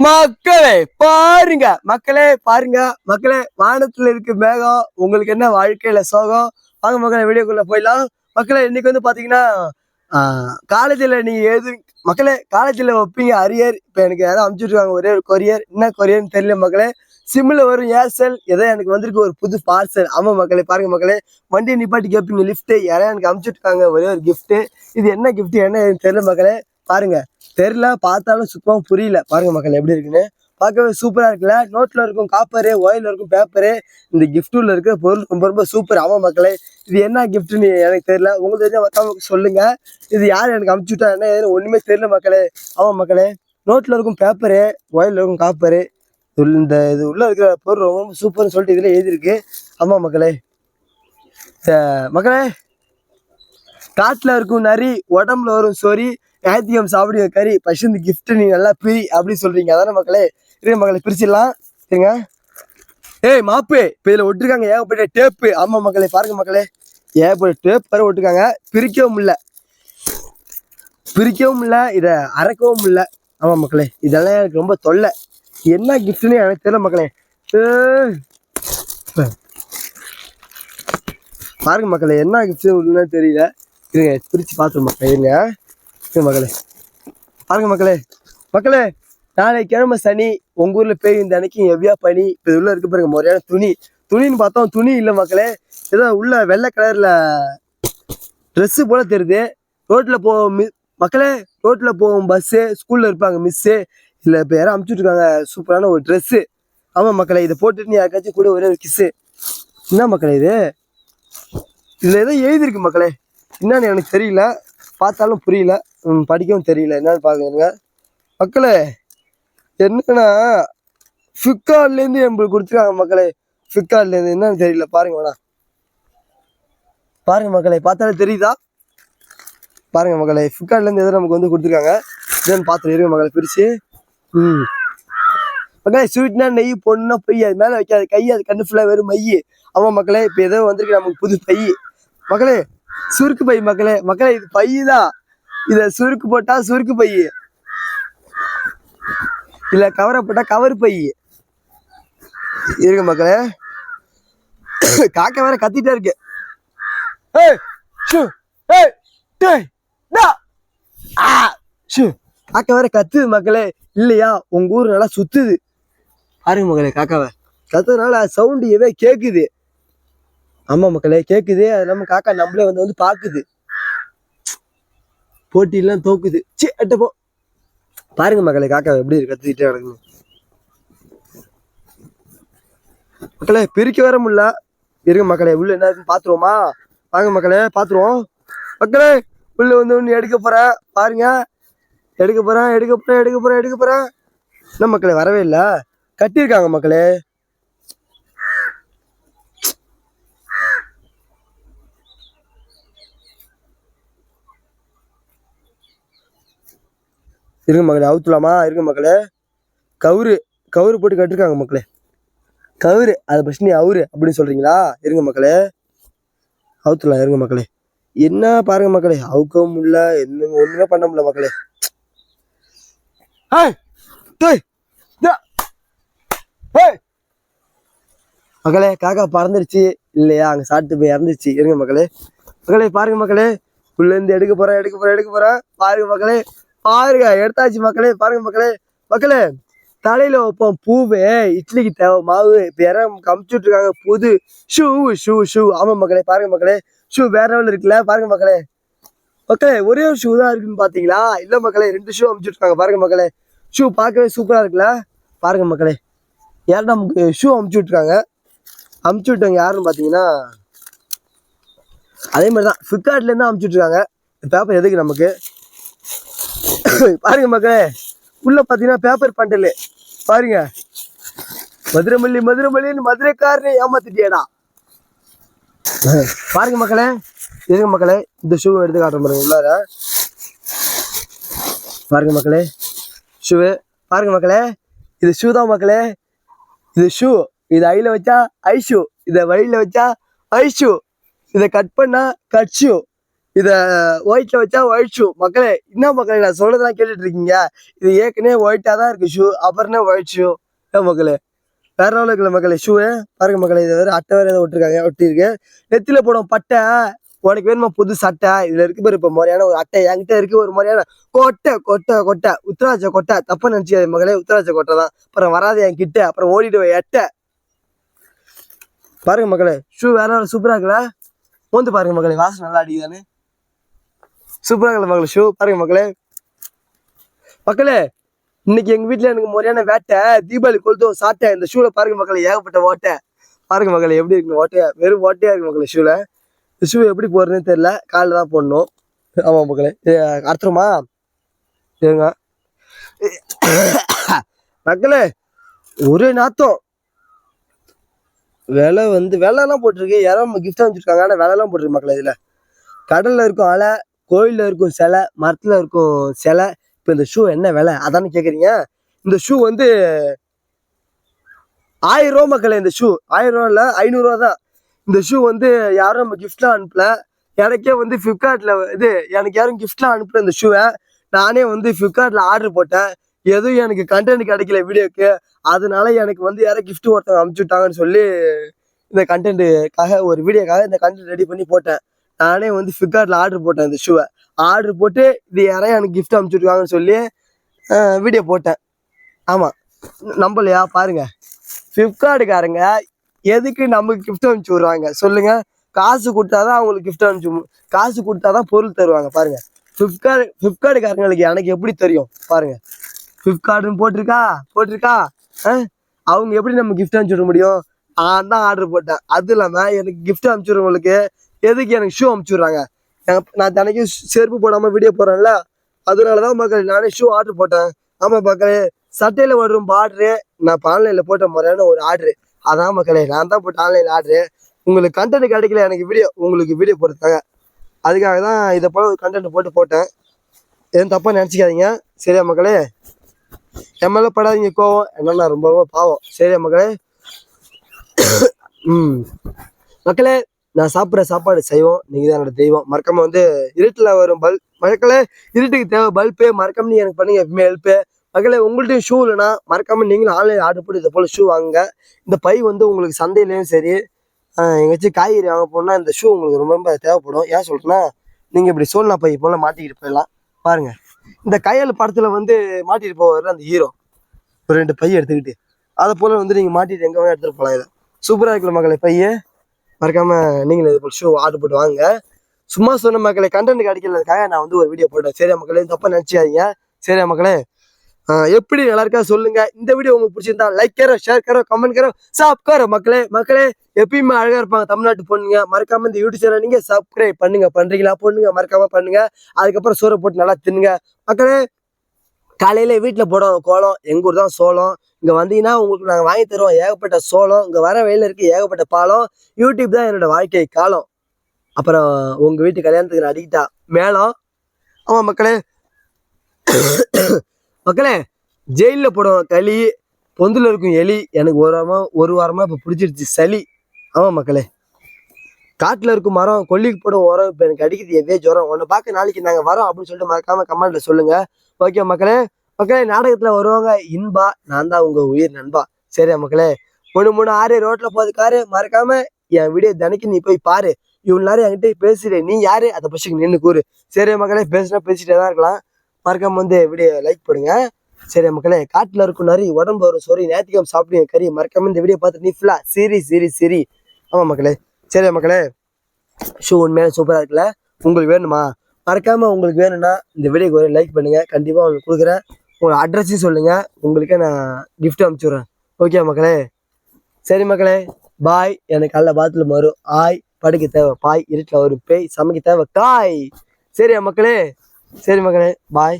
மக்களே பாருங்க. மக்களே பாருங்க. மக்களே வானத்துல இருக்கு மேகம். உங்களுக்கு என்ன வாழ்க்கையில சோகம்? வாங்க மக்களே வீடியோக்குள்ள போயிடலாம். மக்களே இன்னைக்கு வந்து பாத்தீங்கன்னா காலேஜில் நீங்க எது மக்களே காலேஜில் வைப்பீங்க அரியர். இப்போ எனக்கு யாரும் அனுப்பிச்சுட்ருக்காங்க ஒரே ஒரு கொரியர் என்ன கொரியர்னு தெரியல மக்களே. சிம்மில் வரும் ஏர்செல். ஏதோ எனக்கு வந்திருக்கு ஒரு புது பார்சல் ஆமாம் மக்களே பாருங்கள் மக்களே. வண்டி நிப்பாட்டி கேட்பீங்க லிஃப்ட்டு யாரோ எனக்கு அனுப்பிச்சுட்ருக்காங்க ஒரே ஒரு கிஃப்ட்டு இது என்ன கிஃப்ட்டு என்ன தெரியல மக்களே. பாருங்கள் தெரில பார்த்தாலும் சுத்தமாக புரியல. பாருங்க மக்கள் எப்படி இருக்குன்னு. பார்க்கவே சூப்பராக இருக்குல்ல? நோட்டில் இருக்கும் காப்பரு ஒயில் இருக்கும் பேப்பரு இந்த கிஃப்ட்டில் இருக்கிற பொருள் ரொம்ப ரொம்ப சூப்பர் ஆமாம் மக்களே இது என்ன கிஃப்ட்னு எனக்கு தெரியல. உங்களுக்கு தெரிஞ்ச மத்தவங்களுக்கு சொல்லுங்கள் இது யார் எனக்கு அமுச்சுட்டா என்ன ஏதுன்னு தெரில மக்களே. ஆமாம் மக்களே நோட்டில் இருக்கும் பேப்பரு ஒயில் இருக்கும் காப்பரு இந்த இது உள்ளே இருக்கிற பொருள் ரொம்ப ரொம்ப சூப்பர்னு சொல்லிட்டு இதில் எழுதியிருக்கு. ஆமாம் மக்களே. மக்களே காட்டில் இருக்கும் நரி உடம்புல வரும் சொறி ஞாயிற்றுக்கிழமை சாப்பிடுங்க கறி பஷ்டந்து கிஃப்ட்டு நீ நல்லா பிரி அப்படின்னு சொல்றீங்க. அதானே மக்களே? இருங்க மக்களை பிரிச்சிடலாம். சரிங்க ஏய் மாப்பு இப்போ இதில் ஒட்டிருக்காங்க. ஏகப்பட்ட டேப்பு ஆமாம் மக்களே பாருங்க மக்களே. ஏகப்பட்ட டேப் வர ஒட்டிருக்காங்க. பிரிக்கவும் இல்லை. பிரிக்கவும் இல்லை. இதை அரைக்கவும் இல்லை. ஆமாம் மக்களே இதெல்லாம் எனக்கு ரொம்ப தொல்லை. என்ன கிஃப்ட்னு எனக்கு தெரியல மக்களே. பாருங்க மக்களே என்ன கிஃப்ட்னு தெரியல. இருங்க பிரித்து பார்த்துருமா இருங்க. மக்களே. பாருங்க மக்களே. மக்களே நாளை கிழமை சனி உங்க ஊர்ல பேய் இந்த அன்னைக்கு எவ்வியா பனி இப்போ இது உள்ள இருக்கு பாருங்க முறையான துணி. துணின்னு பார்த்தோம் துணி இல்லை மக்களே. ஏதோ உள்ள வெள்ளை கலர்ல ட்ரெஸ்ஸு போல தெரியுது. ரோட்ல போ மி- மக்களே ரோட்ல போகும் பஸ்ஸு ஸ்கூல்ல இருப்பாங்க மிஸ்ஸு இல்லை இப்போ யாரும் அமுச்சுட்ருக்காங்க சூப்பரான ஒரு ட்ரெஸ்ஸு ஆமா மக்களே இதை போட்டுட்டு நீ யாருக்காச்சும் கூட ஒரே ஒரு கிஸ்ஸு என்ன மக்களே இது? இதுல ஏதோ எழுதியிருக்கு மக்களே. என்னன்னு எனக்கு தெரியல. பார்த்தாலும் புரியல. படிக்கவும் தெரியல. என்னன்னு பாருங்க. மக்களே என்னன்னா ஃபிப்கார்ட்லேருந்து நம்மளுக்கு கொடுத்துருக்காங்க மக்களே. ஃப்ளிப்கார்ட்லேருந்து என்னன்னு தெரியல. பாருங்க வேணா பாருங்க மக்களே பார்த்தாலே தெரியுதா? பாருங்க மக்களே ஃப்ளிப்கார்ட்லேருந்து எதாவது நமக்கு வந்து கொடுத்துருக்காங்க? என்னன்னு பார்த்துட்டு இருங்க மக்களை பிரிச்சு. ம் மக்களே ஸ்வீட்னா நெய் பொண்ணுனா பொய். அது மேலே வைக்காது. கை அது கண்ணு ஃபுல்லாக வெறும் மைய ஆமாம் மக்களே இப்போ ஏதோ வந்திருக்கு நமக்கு புது பை. மக்களே சுருக்கு பை மக்களே. மக்களே இது பை தான் இதை சுருக்கு போட்டா சுருக்கு பை. இல்ல கவரை போட்டா கவர் பை. இருங்க மக்களே. காக்கா வேற கத்திட்டே இருக்கு. ஏய் ஆ காக்கா வேற கத்துது மக்களே. இல்லையா? உங்க ஊர் நல்லா சுத்துது. பாருங்க மக்களே காக்காவை கத்துறதுனால சவுண்டு எவே கேக்குது. ஆமா மக்களே கேக்குது. அது இல்லாம காக்கா நம்மளே வந்து வந்து பாக்குது. போட்டியெல்லாம் தோக்குது. சி அட்ட போ. பாருங்க மக்களே காக்கா எப்படி இருக்கு கத்திக்கிட்டே நடக்குது மக்களே பிரிக்க வர முடியல. இருங்க மக்களே உள்ள என்ன இருக்குன்னு பாத்துருவோமா? வாங்க மக்களே பாத்துருவோம். மக்களே உள்ள வந்து ஒன்று எடுக்க போறேன் பாருங்க. எடுக்க போறேன் எடுக்க போறேன் எடுக்க போறேன் எடுக்க போறேன். என்ன மக்களே வரவே இல்லை. கட்டியிருக்காங்க மக்களே. இருங்க மக்களே அவுத்துலாமா? இருங்க மக்களே. கவுரு கவுரு போட்டு கட்டிருக்காங்க மக்களே. கவுரு அதை ஃபஸ்ட் நீ அவரு அப்படின்னு சொல்கிறீங்களா இருங்க மக்களே. அவுத்துலாம் இருங்க மக்களே. என்ன பாருங்க மக்களே அவுக்கவும் முடியல என்ன ஒன்றுமே பண்ண முடியல மக்களே. டேய், மக்களே காக்கா பறந்துருச்சு. இல்லையா அங்கே சாப்பிட்டு போய் இறந்துருச்சு. இருங்க மக்களே. மக்களே பாருங்க மக்களே. உள்ளேருந்து எடுக்க போகிறேன் எடுக்க போகிறேன் எடுக்க போகிறேன் பாருங்க மக்களே. பாருங்க எடுத்தாச்சு மக்களே பாருங்க மக்களே. மக்களே தலையில வைப்போம் பூவு இட்லிக்கு தேவை மாவு இப்ப யாரும் கமிச்சுட்டு இருக்காங்க புது ஷூ ஷூ ஷூ. ஆமா மக்களே பாருங்க மக்களே. ஷூ வேற லெவல் இருக்குல்ல பாருங்க மக்களே. மக்களே ஒரே ஒரு ஷூ தான் இருக்குன்னு பாத்தீங்களா? இல்ல மக்களே ரெண்டு ஷூ அமுச்சுட்டு இருக்காங்க பாருங்க மக்களே. ஷூ பார்க்கவே சூப்பரா இருக்குல்ல? பாருங்க மக்களே. யாரும் நமக்கு ஷூ அமுச்சு விட்ருக்காங்க அமுச்சு விட்டவங்க யாருன்னு பார்த்தீங்கன்னா அதே மாதிரி தான் ஃப்ளிப்கார்ட்லேருந்து அமுச்சு விட்ருக்காங்க பேப்பர் எதுக்கு நமக்கு? பாருங்க மக்களே உள்ள பார்த்தீங்கன்னா பேப்பர் பண்டல். பாருங்க. மதுரமல்லி மதுரமல்லின்னு மதுரைக்காரனே ஏமாத்திட்டியடா. பாருங்க மக்களே எதுங்க மக்களே இந்த ஷூ எடுத்து காட்டுற பாருங்க உள்ளார. பாருங்க மக்களே ஷூவு பாருங்க மக்களே இது ஷூ தான் மக்களே. இது ஷூ இது ஐல வச்சா ஐ ஷூ இதை வழியில வச்சா ஐ ஷூ இதை கட் பண்ணா கட் ஷூ இத ஒயிட்ல வச்சா ஒயிட் ஷூ மக்களே என்ன மக்களே நான் சொல்றதெல்லாம் கேட்டுட்டு இருக்கீங்க இது ஏற்கனவே ஒயிட்டா தான் இருக்கு ஷூ அப்புறம் ஒயிட் ஷூ ஏன் மக்களே வேற லெவலில் இருக்குல்ல மக்களே ஷூ பாருங்க மக்களே இதை வேற அட்டை வேற ஏதோ ஒட்டிருக்காங்க ஒட்டியிருக்கு. நெத்தியில் போடும் பட்டை உனக்கு வேணுமா புது சட்டை? இதுல இருக்கு பாரு இப்ப முறையான ஒரு அட்டை என்கிட்ட இருக்கு ஒரு முறையான கொட்டை கொட்டை கொட்டை. உத்தராட்ச கொட்டை. தப்பா நினைச்சு மகளே உத்தராட்ச கொட்டை தான். அப்புறம் வராது என் கிட்ட அப்புறம் ஓடிடுவேன் எட்டை. பாருங்க மக்களே ஷூ வேற சூப்பரா இருக்குல்ல? மோந்து பாருங்க மக்களே வாசம் நல்லா அடிக்குதானே சூப்பராக இருக்குல்ல மக்களே? ஷூ பாருங்க மக்களே. மக்களே இன்னைக்கு எங்க வீட்டில் எனக்கு முறையான வேட்டை தீபாவளி கொளுத்தோ சாட்டை இந்த ஷூல பாருங்க மக்களே ஏகப்பட்ட ஓட்டை. பாருங்க மக்களே எப்படி இருக்கு ஓட்டையா வெறும் ஓட்டையா இருக்கு மக்களே ஷூல இந்த ஷூ எப்படி போடுறதுன்னு தெரியல. காலில் தான் போடணும். ஆமா மக்களே. அர்த்தமா அடுத்துருமா இருங்க மக்களே ஒரே நாத்தம். விலை வந்து விலைலாம் போட்டிருக்கு. யாரும் கிஃப்ட் வச்சுருக்காங்க. ஆனால் விலைலாம் போட்டிருக்கு மக்களே இதில். கடலில் இருக்கும் அலை கோயிலில் இருக்கும் சிலை மரத்தில் இருக்கும் சிலை இப்போ இந்த ஷூ என்ன விலை? அதானே கேட்குறீங்க இந்த ஷூ வந்து ஆயிரம் ரூபா மக்களே இந்த ஷூ ஆயிரம் ரூபா இல்லை ஐநூறுரூவா தான். இந்த ஷூ வந்து யாரும் நம்ம கிஃப்ட்லாம் அனுப்பல. எனக்கே வந்து ஃப்ளிப்கார்ட்டில் இது எனக்கு யாரும் கிஃப்ட்லாம் அனுப்பல இந்த ஷூவை நானே வந்து ஃப்ளிப்கார்ட்டில் ஆர்டர் போட்டேன். எதுவும் எனக்கு கண்டென்ட் கிடைக்கல வீடியோக்கு. அதனால எனக்கு வந்து யாரோ கிஃப்ட்டு ஒருத்தவங்க அனுப்பிச்சு விட்டாங்கன்னு சொல்லி இந்த கண்டென்ட்டுக்காக ஒரு வீடியோக்காக இந்த கண்டென்ட் ரெடி பண்ணி போட்டேன். நானே வந்து ஃப்ளிப்கார்ட்டில் ஆர்டர் போட்டேன் இந்த ஷூவை ஆர்டர் போட்டு இது யாரையும் எனக்கு கிஃப்ட் அனுப்பிச்சுட்ருக்காங்கன்னு சொல்லி வீடியோ போட்டேன். ஆமாம் நம்பலையா? பாருங்கள் ஃப்ளிப்கார்ட்டுக்காரங்க எதுக்கு நமக்கு கிஃப்ட் அனுப்பிச்சி விடுவாங்க சொல்லுங்கள் காசு கொடுத்தா தான் அவங்களுக்கு கிஃப்ட் அனுப்பிச்சு காசு கொடுத்தா தான் பொருள் தருவாங்க. பாருங்க. ஃப்ளிப்கார்ட் ஃப்ளிப்கார்ட்டுக்காரங்களுக்கு எனக்கு எப்படி தெரியும்? பாருங்கள் ஃப்ளிப்கார்ட்னு போட்டிருக்கா? போட்டிருக்கா? ஆ? அவங்க எப்படி நம்ம கிஃப்ட் அனுப்பிச்சுட விட முடியும்? நான் தான் ஆர்டர் போட்டேன். அது இல்லாமல் எனக்கு கிஃப்ட் அனுப்பிச்சிடுறவங்களுக்கு எதுக்கு எனக்கு ஷூ அனுப்பிச்சு விட்றாங்க நான் தினைக்கும் செருப்பு போடாமல் வீடியோ போடுறேன்ல அதனால தான் மக்கள் நானே ஷூ ஆர்டர் போட்டேன். ஆமாம் மக்களே சட்டையில் வரும் ஆர்டரு நான் இப்போ ஆன்லைனில் போட்ட முறையான ஒரு ஆர்டரு அதான் மக்களே நான் தான் போட்ட ஆன்லைன் ஆர்டரு உங்களுக்கு கண்டென்ட் கிடைக்கல எனக்கு வீடியோ உங்களுக்கு வீடியோ போட்டுருக்காங்க. அதுக்காக தான் இதை போல ஒரு கண்டென்ட் போட்டு போட்டேன். எதுவும் தப்பாக நினச்சிக்காதீங்க. சரியா மக்களே? என் மேலே படாதீங்க கோவம். என்னன்னா ரொம்ப ரொம்ப பாவம். சரியா மக்களே? ம். மக்களே நான் சாப்பிட்ற சாப்பாடு செய்வோம் நீங்கள் தான் என்னோட தெய்வம். மறக்காம வந்து இருட்டில் வரும் பல்ப் மக்களே இருட்டுக்கு தேவை பல்பு மறக்காம நீ எனக்கு பண்ணுங்க எப்பவுமே ஹெல்ப்பு மக்களே உங்கள்ட்டையும் ஷூ இல்லைனா மறக்காம நீங்களும் ஆன்லைன் ஆர்டர் போட்டு இதை போல் ஷூ வாங்குங்க. இந்த பை வந்து உங்களுக்கு சந்தையிலையும் சரி எங்கேயாச்சும் காய்கறி வாங்க போனால் இந்த ஷூ உங்களுக்கு ரொம்ப ரொம்ப தேவைப்படும். ஏன் சொல்கிறேன்னா நீங்கள் இப்படி சோழனா பை போல் மாட்டிக்கிட்டு போயிடலாம். பாருங்கள் இந்த கையல் படத்தில் வந்து மாட்டிகிட்டு போவார் அந்த ஹீரோ ஒரு ரெண்டு பை எடுத்துக்கிட்டு அதை போல் வந்து நீங்கள் மாட்டிட்டு எங்கே வேணால் எடுத்துகிட்டு போகலாம் இதை. சூப்பராக இருக்கிற மக்களே பையை? மறக்காம நீங்களும் இது போல் ஷூ ஆர்டர் போட்டு வாங்க. சும்மா சொன்ன மக்களே கண்டென்ட் கிடைக்கிறதுக்காக நான் வந்து ஒரு வீடியோ போட்டேன் சரியா மக்களே தப்பாக நினச்சிக்காதீங்க சரியா மக்களே? எப்படி நல்லா இருக்கா சொல்லுங்க. இந்த வீடியோ உங்களுக்கு பிடிச்சிருந்தா லைக் கரோ ஷேர் கரோ கமெண்ட் கரோ சப்ஸ்கிரைப் மக்களே. மக்களே எப்பயுமே அழகா இருப்பாங்க. தமிழ்நாட்டு பொண்ணுங்க. மறக்காம இந்த யூடியூப் சேனல் நீங்க சப்ஸ்கிரைப் பண்ணுங்க. பண்றீங்களா? பொண்ணுங்க மறக்காம பண்ணுங்க. அதுக்கப்புறம் சோறு போட்டு நல்லா தின்னுங்க. மக்களே காலையில் வீட்டில் போடுவோம் கோலம் எங்கள் ஊர் தான் சோளம். இங்கே வந்தீங்கன்னா உங்களுக்கு நாங்கள் வாங்கி தருவோம். ஏகப்பட்ட சோளம். இங்கே வர வெயில இருக்குது ஏகப்பட்ட பாலம். யூடியூப் தான் என்னோட வாழ்க்கை காலம். அப்புறம் உங்கள் வீட்டு கல்யாணத்துக்கு நான் அடிக்கிட்டா மேளம். ஆமாம் மக்களே. மக்களே ஜெயிலில் போடுவோம் களி பொந்தில் இருக்கும் எலி எனக்கு ஒரு வாரமாக ஒரு வாரமாக இப்போ பிடிச்சிருச்சு சளி. ஆமாம் மக்களே. காட்டில் இருக்கும் மரம் கொல்லிக்கு போடும் உரம் இப்போ எனக்கு அடிக்குது எவ்வே ஜுரம். ஒன்று பார்க்க நாளைக்கு நாங்கள் வரோம் அப்படின்னு சொல்லிட்டு மறக்காம கமெண்ட்டில் சொல்லுங்க. ஓகே மக்களே மக்களே நாடகத்தில் வருவாங்க. இன்பா நான் தான் உங்கள் உயிர் நண்பா. சரியா மக்களே? மூணு மூணு ஆறு ரோட்டில் போகுது காரு மறக்காம என் வீடியோ தினைக்கு நீ போய் பாரு. இவ்வளோ நேரம் என்கிட்ட பேசுற. நீ யாரு? அதை பற்றி நின்று கூறு. சரியா மக்களே பேசினா பேசிகிட்டே தான் இருக்கலாம். மறக்காம வந்து வீடியோ லைக் பண்ணுங்க சரி மக்களே காட்டில் இருக்கும் நரி உடம்பு வரும் சோறி ஞாயிற்றுக்கிழமை சாப்பிடுங்க கறி. மறக்காம இந்த வீடியோ பார்த்து நீ ஃபுல்லாக சரி சரி சரி. ஆமா மக்களே. சரி மக்களே ஷூ உண்மையாக சூப்பராக இருக்குல்ல? உங்களுக்கு வேணுமா? மறக்காமல் உங்களுக்கு வேணும்னா இந்த வீடியோக்கு ஒரு லைக் பண்ணுங்கள் கண்டிப்பாக உங்களுக்கு கொடுக்குறேன். உங்களோட அட்ரஸையும் சொல்லுங்கள் உங்களுக்கே நான் கிஃப்ட் அனுப்பிச்சுட்றேன். ஓகே மக்களே? சரி மக்களே பாய் எனக்கு காலைல பாத்ரூம் வரும். ஆய் படுக்க தேவை. பாய் இருட்டில் வரும். பேய் சமைக்க தேவை. காய். சரியா மக்களே? சரி மக்களே பாய்